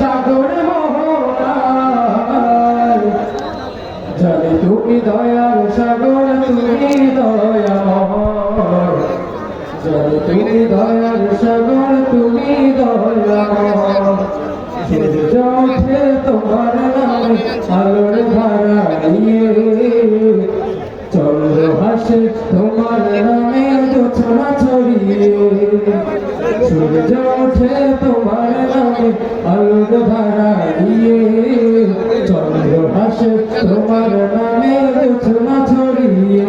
সাগর জানি তুমি দয়ার সাগর, তুমি দয়াময়। জানি তুমি দয়ার সাগর, তুমি সূর্য ওঠে তোমার নামে আলোর ধারা নিয়ে। চন্দ্র হাসে তোমার নামে জোছনা ছড়িয়ে। সূর্য ওঠে তোমার হাসে তোমার নামে জোছনা ছড়িয়ে।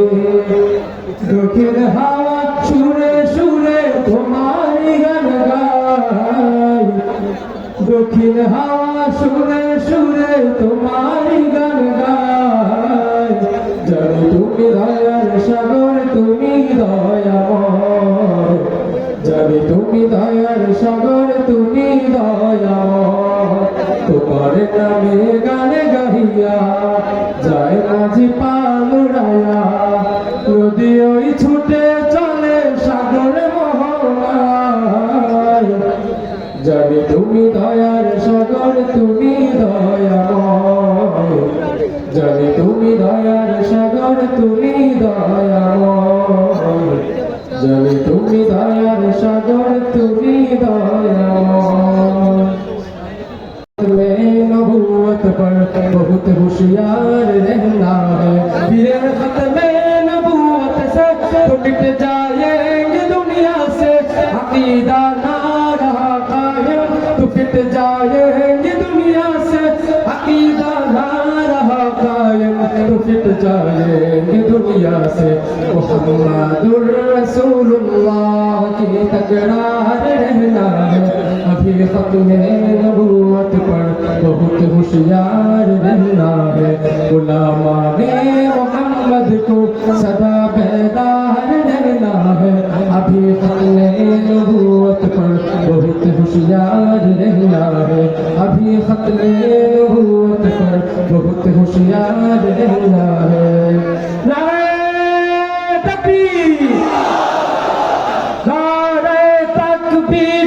দক্ষিণ হাওয়া সুরে সুরে তোমার গান গায়। দক্ষিণ হাওয়া সুরে সুরে তোমার গান গায়। জানি তুমি দয়ার সাগর, তুমি দয়াময়। জানি তুমি দয়ার সাগর, তুমি দয়াময়। ছুটে চলে সাগর মোহনায় জানি তুমি দয়ার সাগর তুমি দয়াময় জানি তুমি দয়ার সাগর তুমি দয়াময় জানি তুমি দয়ার সাগর তুমি দয়াময় में नबूवत पर बहुत होशियार रहना है ये खत में नबूवत से तो मिट जाएंगे दुनिया से अकीदा ना रहा कायम तो फिट जाएंगे दुनिया से अकीदा ना रहा कायम तो फिट जाएंगे दुनिया से मोहम्मदुर रसूलुल्लाह की तकरार रहना है अभी खत्म नबूवत पर बहुत होशियार रहना है गुलामा ने मोहम्मद को सदा बेदार रहना है अभी खत्म नबूवत पर बहुत होशियार रहना है अभी खत्म नबूवत पर बहुत होशियार रहना है नारे तकबीर नारे तकबीर